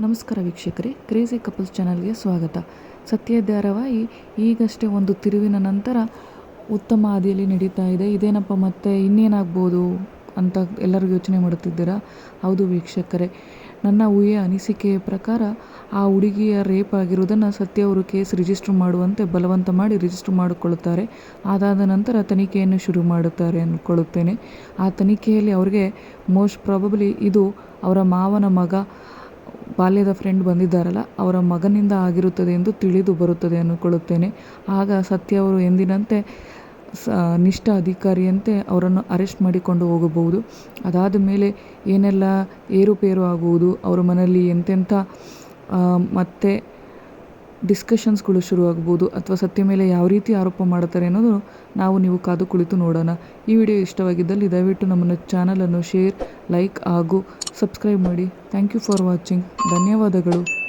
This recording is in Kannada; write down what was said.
ನಮಸ್ಕಾರ ವೀಕ್ಷಕರೇ ಕ್ರೇಜಿ ಕಪಲ್ಸ್ ಚಾನಲ್ಗೆ ಸ್ವಾಗತ. ಸತ್ಯ ಧಾರಾವಾಹಿ ಈಗಷ್ಟೇ ಒಂದು ತಿರುವಿನ ನಂತರ ಉತ್ತಮ ಹಾದಿಯಲ್ಲಿ ನಡೀತಾ ಇದೆ. ಇದೇನಪ್ಪ ಮತ್ತೆ ಇನ್ನೇನಾಗ್ಬೋದು ಅಂತ ಎಲ್ಲರೂ ಯೋಚನೆ ಮಾಡುತ್ತಿದ್ದೀರಾ? ಹೌದು ವೀಕ್ಷಕರೇ, ನನ್ನ ಊಹೆ ಅನಿಸಿಕೆಯ ಪ್ರಕಾರ ಆ ಹುಡುಗಿಯ ರೇಪ್ ಆಗಿರುವುದನ್ನು ಸತ್ಯ ಅವರು ಕೇಸ್ ರಿಜಿಸ್ಟರ್ ಮಾಡುವಂತೆ ಬಲವಂತ ಮಾಡಿ ರಿಜಿಸ್ಟರ್ ಮಾಡಿಕೊಳ್ಳುತ್ತಾರೆ. ಅದಾದ ನಂತರ ತನಿಖೆಯನ್ನು ಶುರು ಮಾಡುತ್ತಾರೆ ಅಂದ್ಕೊಳ್ಳುತ್ತೇನೆ. ಆ ತನಿಖೆಯಲ್ಲಿ ಅವರಿಗೆ ಮೋಸ್ಟ್ ಪ್ರಾಬಬ್ಲಿ ಇದು ಅವರ ಮಾವನ ಮಗ ಬಾಲ್ಯದ ಫ್ರೆಂಡ್ ಬಂದಿದ್ದಾರಲ್ಲ, ಅವರ ಮಗನಿಂದ ಆಗಿರುತ್ತದೆ ಎಂದು ತಿಳಿದು ಬರುತ್ತದೆ ಅಂದುಕೊಳ್ಳುತ್ತೇನೆ ಆಗ ಸತ್ಯ ಅವರು ಎಂದಿನಂತೆ ಸ, ನಿಷ್ಠ ಅಧಿಕಾರಿಯಂತೆ ಅವರನ್ನು ಅರೆಸ್ಟ್ ಮಾಡಿಕೊಂಡು ಹೋಗಬಹುದು. ಅದಾದ ಮೇಲೆ ಏನೆಲ್ಲ ಏರುಪೇರು ಆಗುವುದು, ಅವರ ಮನೆಯಲ್ಲಿ ಎಂತೆಂಥ ಮತ್ತು ಡಿಸ್ಕಷನ್ಸ್ಗಳು ಶುರುವಾಗ್ಬೋದು ಅಥವಾ ಸತ್ಯ ಮೇಲೆ ಯಾವ ರೀತಿ ಆರೋಪ ಮಾಡ್ತಾರೆ ಅನ್ನೋದು ನಾವು ನೀವು ಕಾದು ಕುಳಿತು ನೋಡೋಣ. ಈ ವಿಡಿಯೋ ಇಷ್ಟವಾಗಿದ್ದಲ್ಲಿ ದಯವಿಟ್ಟು ನಮ್ಮನ್ನು ಚಾನಲನ್ನು ಶೇರ್ ಲೈಕ್ ಹಾಗೂ ಸಬ್ಸ್ಕ್ರೈಬ್ ಮಾಡಿ. ಥ್ಯಾಂಕ್ ಯು ಫಾರ್ ವಾಚಿಂಗ್ ಧನ್ಯವಾದಗಳು.